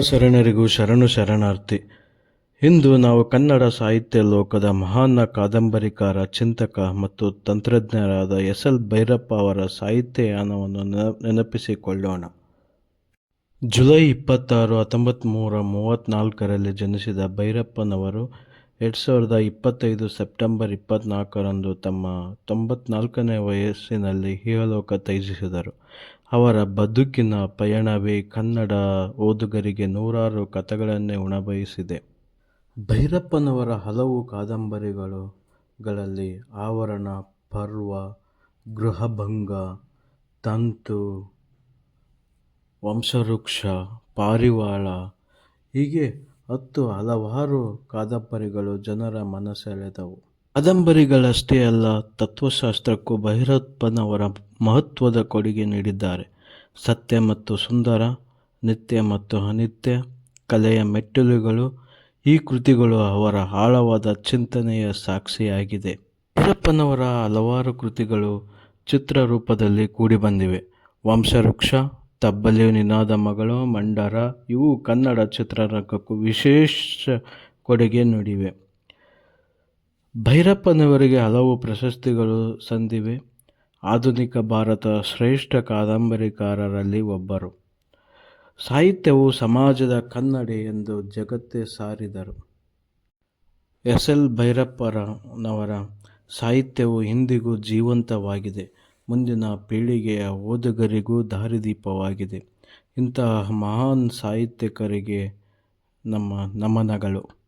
ಶರಣರಿಗೂ ಶರಣು ಶರಣಾರ್ಥಿ. ಇಂದು ನಾವು ಕನ್ನಡ ಸಾಹಿತ್ಯ ಲೋಕದ ಮಹಾನ್ ಕಾದಂಬರಿಕಾರ, ಚಿಂತಕ ಮತ್ತು ತಂತ್ರಜ್ಞರಾದ ಎಸ್ ಎಲ್ ಭೈರಪ್ಪ ಅವರ ಸಾಹಿತ್ಯಯಾನವನ್ನು ನೆನ- ನೆನಪಿಸಿಕೊಳ್ಳೋಣ. ಜುಲೈ ಇಪ್ಪತ್ತಾರು ಹತ್ತೊಂಬತ್ತ್ಮೂರ ಮೂವತ್ತ್ನಾಲ್ಕರಲ್ಲಿ ಜನಿಸಿದ ಭೈರಪ್ಪನವರು ಎರಡು ಸಾವಿರದ ಇಪ್ಪತ್ತೈದು ಸೆಪ್ಟೆಂಬರ್ ಇಪ್ಪತ್ತ್ನಾಲ್ಕರಂದು ತಮ್ಮ ತೊಂಬತ್ನಾಲ್ಕನೇ ವಯಸ್ಸಿನಲ್ಲಿ ಇಹಲೋಕ ತ್ಯಜಿಸಿದರು. ಅವರ ಬದುಕಿನ ಪಯಣವೇ ಕನ್ನಡ ಓದುಗರಿಗೆ ನೂರಾರು ಕಥೆಗಳನ್ನೇ ಉಣಬಯಸಿದೆ. ಭೈರಪ್ಪನವರ ಹಲವು ಕಾದಂಬರಿಗಳು ಗಳಲ್ಲಿ ಆವರಣ, ಪರ್ವ, ಗೃಹಭಂಗ, ತಂತು, ವಂಶವೃಕ್ಷ, ಪಾರಿವಾಳ, ಹೀಗೆ ಹತ್ತು ಹಲವಾರು ಕಾದಂಬರಿಗಳು ಜನರ ಮನಸೆಳೆದವು. ಕಾದಂಬರಿಗಳಷ್ಟೇ ಅಲ್ಲ, ತತ್ವಶಾಸ್ತ್ರಕ್ಕೂ ಭೈರಪ್ಪನವರ ಮಹತ್ವದ ಕೊಡುಗೆ ನೀಡಿದ್ದಾರೆ. ಸತ್ಯ ಮತ್ತು ಸುಂದರ, ನಿತ್ಯ ಮತ್ತು ಅನಿತ್ಯ, ಕಲೆಯ ಮೆಟ್ಟಿಲುಗಳು, ಈ ಕೃತಿಗಳು ಅವರ ಆಳವಾದ ಚಿಂತನೆಯ ಸಾಕ್ಷಿಯಾಗಿದೆ. ಭೈರಪ್ಪನವರ ಹಲವಾರು ಕೃತಿಗಳು ಚಿತ್ರರೂಪದಲ್ಲಿ ಕೂಡಿಬಂದಿವೆ. ವಂಶವೃಕ್ಷ, ತಬ್ಬಲಿ, ನಿನಾದ ಮಗಳು, ಮಂಡರ, ಇವು ಕನ್ನಡ ಚಿತ್ರರಂಗಕ್ಕೂ ವಿಶೇಷ ಕೊಡುಗೆ ನೀಡಿವೆ. ಭೈರಪ್ಪನವರಿಗೆ ಹಲವು ಪ್ರಶಸ್ತಿಗಳು ಸಂದಿವೆ. ಆಧುನಿಕ ಭಾರತದ ಶ್ರೇಷ್ಠ ಕಾದಂಬರಿಕಾರರಲ್ಲಿ ಒಬ್ಬರು. ಸಾಹಿತ್ಯವು ಸಮಾಜದ ಕನ್ನಡಿ ಎಂದು ಜಗತ್ತೇ ಸಾರಿದರು. ಎಸ್. ಎಲ್. ಭೈರಪ್ಪನವರ ಸಾಹಿತ್ಯವು ಇಂದಿಗೂ ಜೀವಂತವಾಗಿದೆ. ಮುಂದಿನ ಪೀಳಿಗೆಯ ಓದುಗರಿಗೂ ದಾರಿದೀಪವಾಗಿದೆ. ಇಂತಹ ಮಹಾನ್ ಸಾಹಿತ್ಯಕರಿಗೆ ನಮ್ಮ ನಮನಗಳು.